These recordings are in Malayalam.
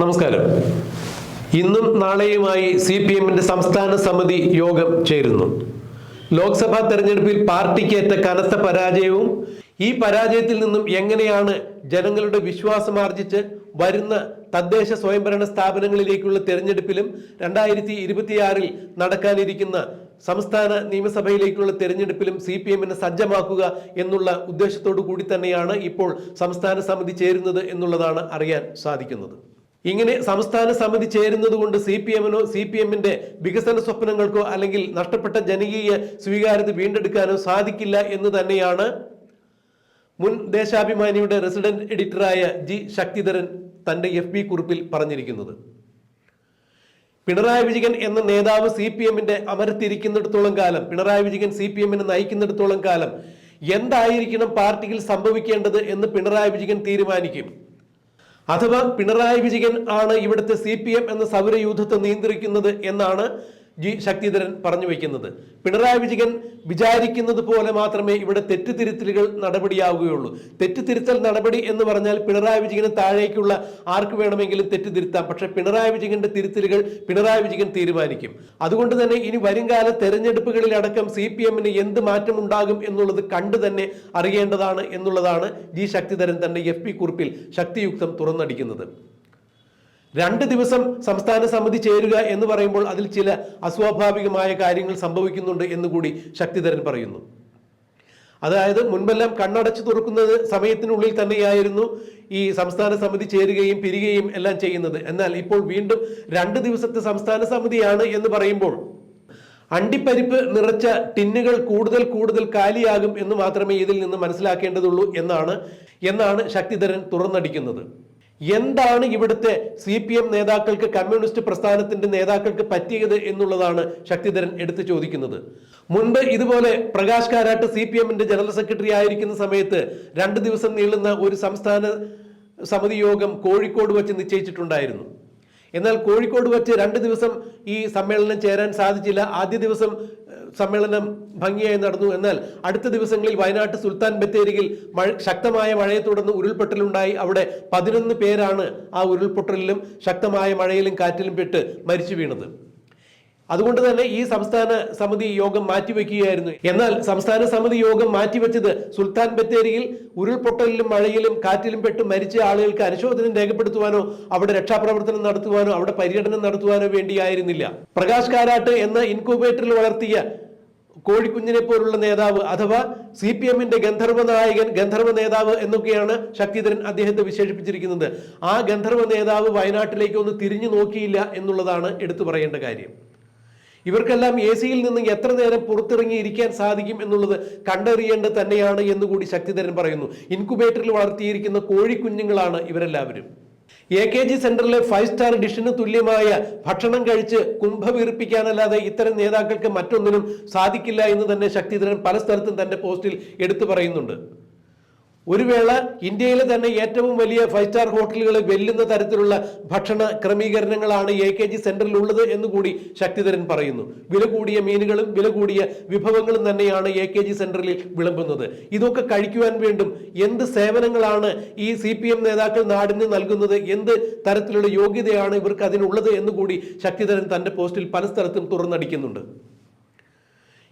നമസ്കാരം. ഇന്നും നാളെയുമായി സി പി എമ്മിന്റെ സംസ്ഥാന സമിതി യോഗം ചേരുന്നു. ലോക്സഭാ തെരഞ്ഞെടുപ്പിൽ പാർട്ടിക്കേറ്റ കനത്ത പരാജയവും ഈ പരാജയത്തിൽ നിന്നും എങ്ങനെയാണ് ജനങ്ങളുടെ വിശ്വാസം ആർജിച്ച് വരുന്ന തദ്ദേശ സ്വയംഭരണ സ്ഥാപനങ്ങളിലേക്കുള്ള തെരഞ്ഞെടുപ്പിലും രണ്ടായിരത്തി ഇരുപത്തിയാറിൽ നടക്കാനിരിക്കുന്ന സംസ്ഥാന നിയമസഭയിലേക്കുള്ള തെരഞ്ഞെടുപ്പിലും സി പി എമ്മിനെ സജ്ജമാക്കുക എന്നുള്ള ഉദ്ദേശത്തോടു കൂടി തന്നെയാണ് ഇപ്പോൾ സംസ്ഥാന സമിതി ചേരുന്നത് എന്നുള്ളതാണ് അറിയാൻ സാധിക്കുന്നത്. ഇങ്ങനെ സംസ്ഥാന സമിതി ചേരുന്നത് കൊണ്ട് സി പി എമ്മിനോ സി പി എമ്മിന്റെ വികസന സ്വപ്നങ്ങൾക്കോ അല്ലെങ്കിൽ നഷ്ടപ്പെട്ട ജനകീയ സ്വീകാര്യത വീണ്ടെടുക്കാനോ സാധിക്കില്ല എന്ന് തന്നെയാണ് മുൻ ദേശാഭിമാനിയുടെ റെസിഡന്റ് എഡിറ്ററായ ജി ശക്തിധരൻ തന്റെ എഫ് ബി കുറിപ്പിൽ പറഞ്ഞിരിക്കുന്നത്. പിണറായി വിജയൻ എന്ന നേതാവ് സി പി എമ്മിന്റെ അമരത്തിരിക്കുന്നിടത്തോളം കാലം പിണറായി വിജയൻ സി പി എമ്മിനെ നയിക്കുന്നിടത്തോളം കാലം എന്തായിരിക്കണം പാർട്ടിയിൽ സംഭവിക്കേണ്ടത് എന്ന് പിണറായി വിജയൻ തീരുമാനിക്കും? അഥവാ പിണറായി വിജയൻ ആണ് ഇവിടുത്തെ സി എന്ന സൗരയൂഥത്തെ നിയന്ത്രിക്കുന്നത് എന്നാണ് ജി ശക്തിധരൻ പറഞ്ഞു വയ്ക്കുന്നത് പിണറായി വിജയൻ വിചാരിക്കുന്നത് പോലെ മാത്രമേ ഇവിടെ തെറ്റുതിരുത്തലുകൾ നടപടിയാവുകയുള്ളൂ. തെറ്റുതിരുത്തൽ നടപടി എന്ന് പറഞ്ഞാൽ പിണറായി വിജയന് താഴേക്കുള്ള ആർക്ക് വേണമെങ്കിലും തെറ്റുതിരുത്താം പക്ഷെ പിണറായി വിജയന്റെ തിരുത്തലുകൾ പിണറായി വിജയൻ തീരുമാനിക്കും. അതുകൊണ്ട് തന്നെ ഇനി വരുംകാല തെരഞ്ഞെടുപ്പുകളിലടക്കം സി പി എമ്മിന് എന്ത് മാറ്റം ഉണ്ടാകും എന്നുള്ളത് കണ്ടു തന്നെ അറിയേണ്ടതാണ് എന്നുള്ളതാണ് ജി ശക്തിധരൻ തന്റെ എഫ് പി കുറിപ്പിൽ ശക്തിയുക്തം തുറന്നടിക്കുന്നത്. രണ്ട് ദിവസം സംസ്ഥാന സമിതി ചേരുക എന്ന് പറയുമ്പോൾ അതിൽ ചില അസ്വാഭാവികമായ കാര്യങ്ങൾ സംഭവിക്കുന്നുണ്ട് എന്ന് കൂടി ശക്തിധരൻ പറയുന്നു. അതായത് മുൻപെല്ലാം കണ്ണടച്ച് തുറക്കുന്നത് സമയത്തിനുള്ളിൽ തന്നെയായിരുന്നു ഈ സംസ്ഥാന സമിതി ചേരുകയും പിരികയും എല്ലാം ചെയ്യുന്നത്. എന്നാൽ ഇപ്പോൾ വീണ്ടും രണ്ട് ദിവസത്തെ സംസ്ഥാന സമിതിയാണ് എന്ന് പറയുമ്പോൾ അണ്ടിപ്പരിപ്പ് നിറച്ച ടിന്നുകൾ കൂടുതൽ കൂടുതൽ കാലിയാകും എന്ന് മാത്രമേ ഇതിൽ നിന്ന് മനസ്സിലാക്കേണ്ടതുള്ളൂ എന്നാണ് എന്നാണ് ശക്തിധരൻ തുറന്നടിക്കുന്നത്. എന്താണ് ഇവിടുത്തെ സി പി എം നേതാക്കൾക്ക് കമ്മ്യൂണിസ്റ്റ് പ്രസ്ഥാനത്തിന്റെ നേതാക്കൾക്ക് പറ്റിയത് എന്നുള്ളതാണ് ശക്തിധരൻ എടുത്തു ചോദിക്കുന്നത്. മുൻപ് ഇതുപോലെ പ്രകാശ് കാരാട്ട് സി പി എമ്മിന്റെ ജനറൽ സെക്രട്ടറി ആയിരിക്കുന്ന സമയത്ത് രണ്ട് ദിവസം നീളുന്ന ഒരു സംസ്ഥാന സമിതി യോഗം കോഴിക്കോട് വച്ച് നിശ്ചയിച്ചിട്ടുണ്ടായിരുന്നു. എന്നാൽ കോഴിക്കോട് വച്ച് രണ്ട് ദിവസം ഈ സമ്മേളനം ചേരാൻ സാധിച്ചില്ല. ആദ്യ ദിവസം സമ്മേളനം ഭംഗിയായി നടന്നു. എന്നാൽ അടുത്ത ദിവസങ്ങളിൽ വയനാട്ട് സുൽത്താൻ ബത്തേരിയിൽ മഴ ശക്തമായ മഴയെ തുടർന്ന് ഉരുൾപൊട്ടലുണ്ടായി. അവിടെ പതിനൊന്ന് പേരാണ് ആ ഉരുൾപൊട്ടലിലും ശക്തമായ മഴയിലും കാറ്റിലും പെട്ട് മരിച്ചു വീണത്. അതുകൊണ്ട് തന്നെ ഈ സംസ്ഥാന സമിതി യോഗം മാറ്റിവെക്കുകയായിരുന്നു. എന്നാൽ സംസ്ഥാന സമിതി യോഗം മാറ്റിവെച്ചത് സുൽത്താൻ ബത്തേരിയിൽ ഉരുൾപൊട്ടലിലും മഴയിലും കാറ്റിലും പെട്ട് മരിച്ച ആളുകൾക്ക് അനുശോചനം രേഖപ്പെടുത്തുവാനോ അവിടെ രക്ഷാപ്രവർത്തനം നടത്തുവാനോ അവിടെ പര്യടനം നടത്തുവാനോ വേണ്ടിയായിരുന്നില്ല. പ്രകാശ് കാരാട്ട് എന്ന ഇൻക്യുബേറ്ററിൽ വളർത്തിയ കോഴിക്കുഞ്ഞിനെ പോലുള്ള നേതാവ് അഥവാ സി പി എമ്മിന്റെ ഗന്ധർവ നായകൻ ഗന്ധർവ നേതാവ് എന്നൊക്കെയാണ് ശക്തിധരൻ അദ്ദേഹത്തെ വിശേഷിപ്പിച്ചിരിക്കുന്നത്. ആ ഗന്ധർവ നേതാവ് വയനാട്ടിലേക്ക് ഒന്ന് തിരിഞ്ഞു നോക്കിയില്ല എന്നുള്ളതാണ് എടുത്തു പറയേണ്ട കാര്യം. ഇവർക്കെല്ലാം എ സിയിൽ നിന്ന് എത്ര നേരം പുറത്തിറങ്ങി ഇരിക്കാൻ സാധിക്കും എന്നുള്ളത് കണ്ടറിയേണ്ടത് തന്നെയാണ് എന്നുകൂടി ശക്തിധരൻ പറയുന്നു. ഇൻക്യുബേറ്ററിൽ വളർത്തിയിരിക്കുന്ന കോഴിക്കുഞ്ഞുങ്ങളാണ് ഇവരെല്ലാവരും. എ കെ ജി സെന്ററിലെ ഫൈവ് സ്റ്റാർ ഡിഷിന് തുല്യമായ ഭക്ഷണം കഴിച്ച് കുംഭ വീർപ്പിക്കാനല്ലാതെ ഇത്തരം നേതാക്കൾക്ക് മറ്റൊന്നിനും സാധിക്കില്ല എന്ന് തന്നെ ശക്തിധരൻ പല സ്ഥലത്തും തന്റെ പോസ്റ്റിൽ എടുത്തു പറയുന്നുണ്ട്. ഒരു വേള ഇന്ത്യയിലെ തന്നെ ഏറ്റവും വലിയ ഫൈവ് സ്റ്റാർ ഹോട്ടലുകളെ വെല്ലുന്ന തരത്തിലുള്ള ഭക്ഷണ ക്രമീകരണങ്ങളാണ് എ കെ ജി സെന്ററിൽ ഉള്ളത് എന്ന് കൂടി ശക്തിധരൻ പറയുന്നു. വില കൂടിയ മീനുകളും വില കൂടിയ വിഭവങ്ങളും തന്നെയാണ് എ കെ ജി സെന്ററിൽ വിളമ്പുന്നത്. ഇതൊക്കെ കഴിക്കുവാൻ വേണ്ടും എന്ത് സേവനങ്ങളാണ് ഈ സി പി എം നേതാക്കൾ നാടിന് നൽകുന്നത്? എന്ത് തരത്തിലുള്ള യോഗ്യതയാണ് ഇവർക്ക് അതിനുള്ളത് എന്ന് കൂടി ശക്തിധരൻ തന്റെ പോസ്റ്റിൽ പല സ്ഥലത്തും തുറന്നടിക്കുന്നുണ്ട്.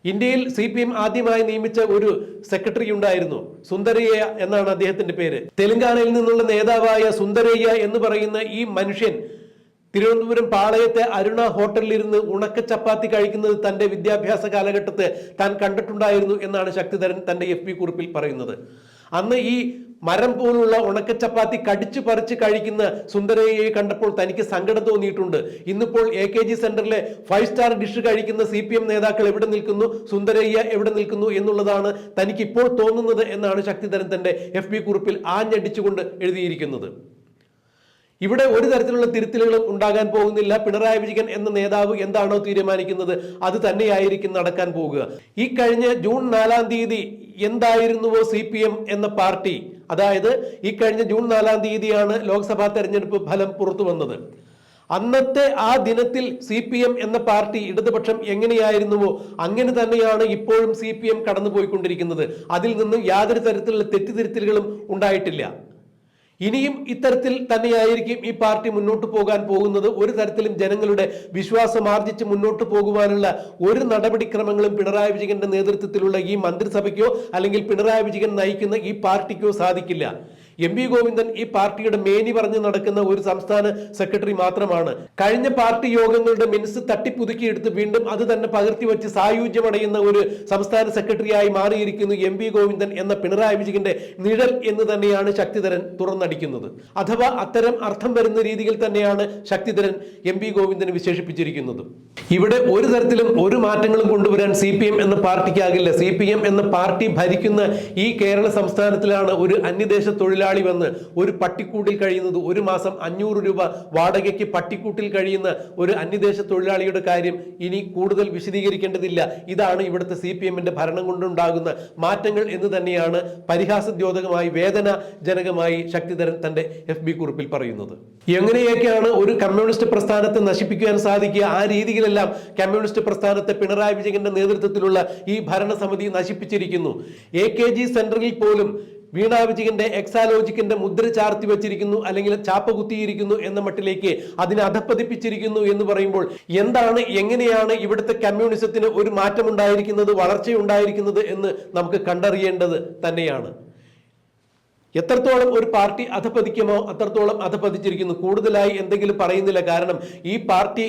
ഇന്ത്യയിൽ സി പി എം ആദ്യമായി നിയമിച്ച ഒരു സെക്രട്ടറി ഉണ്ടായിരുന്നു സുന്ദരയ്യ എന്നാണ് അദ്ദേഹത്തിന്റെ പേര്. തെലങ്കാനയിൽ നിന്നുള്ള നേതാവായ സുന്ദരയ്യ എന്ന് പറയുന്ന ഈ മനുഷ്യൻ തിരുവനന്തപുരം പാളയത്തെ അരുണ ഹോട്ടലിൽ ഹോട്ടലിലിരുന്ന് ഉണക്ക ചപ്പാത്തി കഴിക്കുന്നത് തന്റെ വിദ്യാഭ്യാസ കാലഘട്ടത്തെ താൻ കണ്ടിട്ടുണ്ടായിരുന്നു എന്നാണ് ശക്തിധരൻ തന്റെ എഫ് കുറിപ്പിൽ പറയുന്നത്. അന്ന് ഈ മരം പോലുള്ള ഉണക്ക ചപ്പാത്തി കടിച്ചു പറിച്ച് കഴിക്കുന്ന സുന്ദരയെ കണ്ടപ്പോൾ തനിക്ക് സങ്കടം തോന്നിയിട്ടുണ്ട്. ഇന്നിപ്പോൾ എ കെ ജി സെന്ററിലെ ഫൈവ് സ്റ്റാർ ഡിഷ് കഴിക്കുന്ന സി പി എം നേതാക്കൾ എവിടെ നിൽക്കുന്നു? സുന്ദരയ്യ എവിടെ നിൽക്കുന്നു എന്നുള്ളതാണ് തനിക്ക് ഇപ്പോൾ തോന്നുന്നത് എന്നാണ് ശക്തിധരൻ തന്റെ എഫ് ബി കുറിപ്പിൽ ആഞ്ഞടിച്ചുകൊണ്ട് എഴുതിയിരിക്കുന്നത്. ഇവിടെ ഒരു തരത്തിലുള്ള തിരുത്തലുകളും ഉണ്ടാകാൻ പോകുന്നില്ല. പിണറായി വിജയൻ എന്ന നേതാവ് എന്താണോ തീരുമാനിക്കുന്നത് അത് തന്നെയായിരിക്കും നടക്കാൻ പോകുക. ഈ കഴിഞ്ഞ ജൂൺ നാലാം തീയതി എന്തായിരുന്നുവോ സി പി എം എന്ന പാർട്ടി? അതായത് ഈ കഴിഞ്ഞ ജൂൺ നാലാം തീയതിയാണ് ലോക്സഭാ തെരഞ്ഞെടുപ്പ് ഫലം പുറത്തു വന്നത്. അന്നത്തെ ആ ദിനത്തിൽ സി പി എം എന്ന പാർട്ടി ഇടതുപക്ഷം എങ്ങനെയായിരുന്നുവോ അങ്ങനെ തന്നെയാണ് ഇപ്പോഴും സി പി എം കടന്നുപോയിക്കൊണ്ടിരിക്കുന്നത്. അതിൽ നിന്നും യാതൊരു തരത്തിലുള്ള തെറ്റിതിരുത്തലുകളും ഉണ്ടായിട്ടില്ല. ഇനിയും ഇത്തരത്തിൽ തന്നെയായിരിക്കും ഈ പാർട്ടി മുന്നോട്ട് പോകാൻ പോകുന്നത്. ഒരു തരത്തിലും ജനങ്ങളുടെ വിശ്വാസം ആർജിച്ച് മുന്നോട്ട് പോകുവാനുള്ള ഒരു നടപടിക്രമങ്ങളും പിണറായി വിജയന്റെ നേതൃത്വത്തിലുള്ള ഈ മന്ത്രിസഭയ്ക്കോ അല്ലെങ്കിൽ പിണറായി വിജയൻ നയിക്കുന്ന ഈ പാർട്ടിക്കോ സാധിക്കില്ല. എം വി ഗോവിന്ദൻ ഈ പാർട്ടിയുടെ മേനി പറഞ്ഞ് നടക്കുന്ന ഒരു സംസ്ഥാന സെക്രട്ടറി മാത്രമാണ്. കഴിഞ്ഞ പാർട്ടി യോഗങ്ങളുടെ മിനിസ് തട്ടിപ്പുതുക്കിയെടുത്ത് വീണ്ടും അത് തന്നെ പകർത്തി വെച്ച് സായുജ്യമടയുന്ന ഒരു സംസ്ഥാന സെക്രട്ടറിയായി മാറിയിരിക്കുന്നു എം വി ഗോവിന്ദൻ എന്ന പിണറായി വിജയന്റെ നിഴൽ എന്ന് തന്നെയാണ് ശക്തിധരൻ തുറന്നടിക്കുന്നത്. അഥവാ അത്തരം അർത്ഥം വരുന്ന രീതിയിൽ തന്നെയാണ് ശക്തിധരൻ എം വി ഗോവിന്ദനെ വിശേഷിപ്പിച്ചിരിക്കുന്നത്. ഇവിടെ ഒരു തരത്തിലും ഒരു മാറ്റങ്ങളും കൊണ്ടുവരാൻ സി പി എം എന്ന പാർട്ടിക്കാകില്ല. സി പി എം എന്ന പാർട്ടി ഭരിക്കുന്ന ഈ കേരള സംസ്ഥാനത്തിലാണ് ഒരു അന്യദേശ തൊഴിലാളി വന്ന് ഒരു പട്ടിക്കൂട്ടിൽ കഴിയുന്നത് ഒരു മാസം അഞ്ഞൂറ് രൂപ വാടകയ്ക്ക് പട്ടിക്കൂട്ടിൽ കഴിയുന്ന ഒരു അന്യദേശ തൊഴിലാളിയുടെ കാര്യം ഇനി കൂടുതൽ വിശദീകരിക്കേണ്ടതില്ല. ഇതാണ് ഇവിടുത്തെ സി പി എമ്മിന്റെ ഭരണം കൊണ്ടുണ്ടാകുന്ന മാറ്റങ്ങൾ എന്ന് തന്നെയാണ് പരിഹാസദ്യോതകമായി വേദനാജനകമായി ശക്തിധരൻ തന്റെ എഫ് ബി കുറിപ്പിൽ പറയുന്നത്. എങ്ങനെയൊക്കെയാണ് ഒരു കമ്മ്യൂണിസ്റ്റ് പ്രസ്ഥാനത്തെ നശിപ്പിക്കുവാൻ സാധിക്കുക? ആ രീതിയിലെല്ലാം കമ്മ്യൂണിസ്റ്റ് പ്രസ്ഥാനത്തെ പിണറായി വിജയന്റെ നേതൃത്വത്തിലുള്ള ഈ ഭരണസമിതി നശിപ്പിച്ചിരിക്കുന്നു. എ കെ ജി സെന്ററിൽ പോലും വീണ വിജയന്റെ എക്സാലോജിക്കിന്റെ മുദ്ര ചാർത്തി വെച്ചിരിക്കുന്നു അല്ലെങ്കിൽ ചാപ്പ കുത്തിയിരിക്കുന്നു എന്ന മട്ടിലേക്ക് അതിനെ അധപ്പതിപ്പിച്ചിരിക്കുന്നു എന്ന് പറയുമ്പോൾ എന്താണ് എങ്ങനെയാണ് ഇവിടുത്തെ കമ്മ്യൂണിസത്തിന് ഒരു മാറ്റം മാറ്റമുണ്ടായിരിക്കുന്നത് വളർച്ചയുണ്ടായിരിക്കുന്നത് എന്ന് നമുക്ക് കണ്ടറിയേണ്ടത് തന്നെയാണ്. എത്രത്തോളം ഒരു പാർട്ടി അധപ്പതിക്കുമോ അത്രത്തോളം അധപ്പതിച്ചിരിക്കുന്നു കൂടുതലായി എന്തെങ്കിലും പറയുന്നില്ല. കാരണം ഈ പാർട്ടി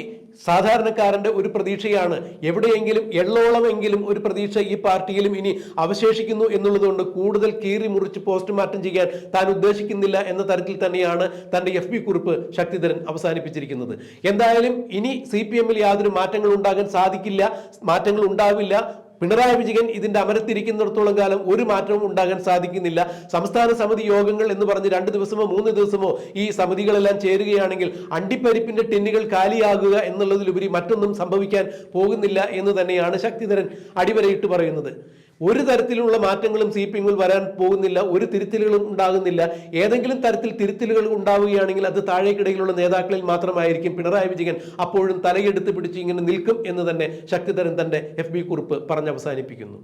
സാധാരണക്കാരന്റെ ഒരു പ്രതീക്ഷയാണ്. എവിടെയെങ്കിലും എള്ളോളമെങ്കിലും ഒരു പ്രതീക്ഷ ഈ പാർട്ടിയിലും ഇനി അവശേഷിക്കുന്നു എന്നുള്ളതുകൊണ്ട് കൂടുതൽ കീറി മുറിച്ച് പോസ്റ്റ്മോർട്ടം ചെയ്യാൻ താൻ ഉദ്ദേശിക്കുന്നില്ല എന്ന തരത്തിൽ തന്നെയാണ് തന്റെ എഫ് ബി കുറിപ്പ് ശക്തിധരൻ അവസാനിപ്പിച്ചിരിക്കുന്നത്. എന്തായാലും ഇനി സി പി എമ്മിൽ യാതൊരു മാറ്റങ്ങൾ ഉണ്ടാകാൻ സാധിക്കില്ല. മാറ്റങ്ങൾ ഉണ്ടാവില്ല പിണറായി വിജയൻ ഇതിന്റെ അമരത്തിരിക്കുന്നിടത്തോളം കാലം ഒരു മാറ്റവും ഉണ്ടാകാൻ സാധിക്കുന്നില്ല. സംസ്ഥാന സമിതി യോഗങ്ങൾ എന്ന് പറഞ്ഞ് രണ്ട് ദിവസമോ മൂന്ന് ദിവസമോ ഈ സമിതികളെല്ലാം ചേരുകയാണെങ്കിൽ അണ്ടിപ്പരിപ്പിന്റെ ടിന്നുകൾ കാലിയാകുക എന്നുള്ളതിലുപരി മറ്റൊന്നും സംഭവിക്കാൻ പോകുന്നില്ല എന്ന് തന്നെയാണ് ശക്തിധരൻ അടിവരയിട്ട് പറയുന്നത്. ഒരു തരത്തിലുള്ള മാറ്റങ്ങളും സി പി എമ്മിൽ വരാൻ പോകുന്നില്ല ഒരു തിരുത്തലുകളും ഉണ്ടാകുന്നില്ല. ഏതെങ്കിലും തരത്തിൽ തിരുത്തലുകൾ ഉണ്ടാവുകയാണെങ്കിൽ അത് താഴേക്കിടയിലുള്ള നേതാക്കളിൽ മാത്രമായിരിക്കും. പിണറായി വിജയൻ അപ്പോഴും തലയെടുത്ത് പിടിച്ച് ഇങ്ങനെ നിൽക്കും എന്ന് തന്നെ ശക്തിധരൻ തന്റെ എഫ് ബി കുറിപ്പ് പറഞ്ഞ് അവസാനിപ്പിക്കുന്നു